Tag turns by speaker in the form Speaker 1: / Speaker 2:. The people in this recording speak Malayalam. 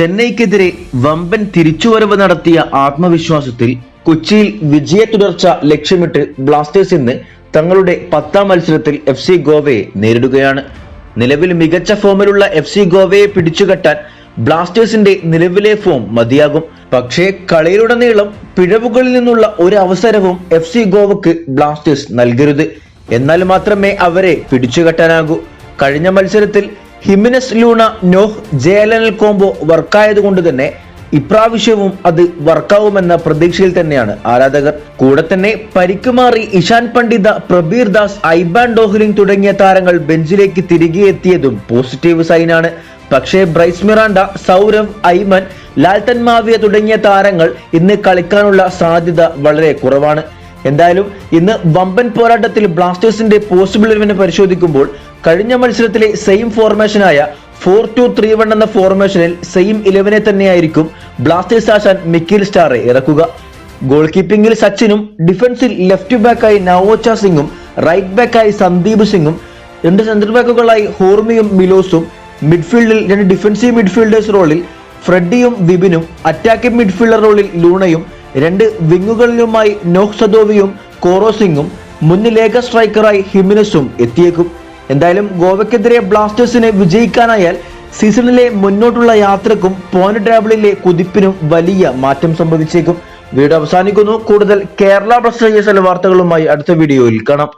Speaker 1: ചെന്നൈക്കെതിരെ വമ്പൻ തിരിച്ചുവരവ് നടത്തിയ ആത്മവിശ്വാസത്തിൽ കൊച്ചിയിൽ വിജയ തുടർച്ച ലക്ഷ്യമിട്ട് ബ്ലാസ്റ്റേഴ്സ് ഇന്ന് തങ്ങളുടെ പത്താം മത്സരത്തിൽ എഫ് സി ഗോവയെ നേരിടുകയാണ്. നിലവിൽ മികച്ച ഫോമിലുള്ള എഫ് സി ഗോവയെ പിടിച്ചുകെട്ടാൻ ബ്ലാസ്റ്റേഴ്സിന്റെ നിലവിലെ ഫോം മതിയാകും. പക്ഷേ കളിയിലുടനീളം പിഴവുകളിൽ നിന്നുള്ള ഒരു അവസരവും എഫ് സി ഗോവക്ക് ബ്ലാസ്റ്റേഴ്സ് നൽകരുത്. എന്നാൽ മാത്രമേ അവരെ പിടിച്ചുകെട്ടാനാകൂ. കഴിഞ്ഞ മത്സരത്തിൽ ഹിമിനസ് ലൂണ നോഹ് ജയലനൽ കോംബോ വർക്കായത് കൊണ്ട് തന്നെ ഇപ്രാവശ്യവും അത് വർക്കാവുമെന്ന പ്രതീക്ഷയിൽ തന്നെയാണ് ആരാധകർ. കൂടെ തന്നെ പരിക്കുമാറി ഇഷാൻ പണ്ഡിത പ്രബീർ ദാസ് ഐബാൻ ഡോഹ്ലിംഗ് തുടങ്ങിയ താരങ്ങൾ ബെഞ്ചിലേക്ക് തിരികെ എത്തിയതും പോസിറ്റീവ് സൈനാണ്. പക്ഷേ Bryce Miranda Sourav Aimen Lalthanmawia തുടങ്ങിയ താരങ്ങൾ ഇന്ന് കളിക്കാനുള്ള സാധ്യത വളരെ കുറവാണ്. എന്തായാലും ഇന്ന് വമ്പൻ പോരാട്ടത്തിൽ ബ്ലാസ്റ്റേഴ്സിന്റെ പോസിബിൾ ഇലവനെ പരിശോധിക്കുമ്പോൾ കഴിഞ്ഞ മത്സരത്തിലെ സെയിം ഫോർമേഷനായ ഫോർ ടു ത്രീ വൺ എന്ന ഫോർമേഷനിൽ സെയിം ഇലവനെ തന്നെയായിരിക്കും ബ്ലാസ്റ്റേഴ്സ് ആശാൻ മിക്കിൽ സ്റ്റാറെ ഇറക്കുക. ഗോൾ കീപ്പിംഗിൽ സച്ചിനും ഡിഫൻസിൽ ലെഫ്റ്റ് ബാക്കായി നവോച്ച സിംഗും റൈറ്റ് ബാക്കായി സന്ദീപ് സിംഗും രണ്ട് സെന്റർ ബാക്കുകളായി ഹോർമിയും മിലോസും മിഡ്ഫീൽഡിൽ രണ്ട് ഡിഫൻസീവ് മിഡ്ഫീൽഡേഴ്സ് റോളിൽ ഫ്രെഡിയും വിബിനും അറ്റാക്കിംഗ് മിഡ്ഫീൽഡർ റോളിൽ ലൂണയും രണ്ട് വിങ്ങുകളിലുമായി നോഹ് സദോവിയും കോറോ സിംഗും സ്ട്രൈക്കറായി ഹിമിനസും എത്തിയേക്കും. എന്തായാലും ഗോവയ്ക്കെതിരെ ബ്ലാസ്റ്റേഴ്സിന് വിജയിക്കാനായാൽ സീസണിലെ മുന്നോട്ടുള്ള യാത്രക്കും പോയിന്റ് ടേബിളിലെ കുതിപ്പിനും വലിയ മാറ്റം സംഭവിച്ചേക്കും. വീഡിയോ അവസാനിക്കുന്നു. കൂടുതൽ കേരള ബ്ലാസ്റ്റേഴ്സ് വാർത്തകളുമായി അടുത്ത വീഡിയോയിൽ കാണാം.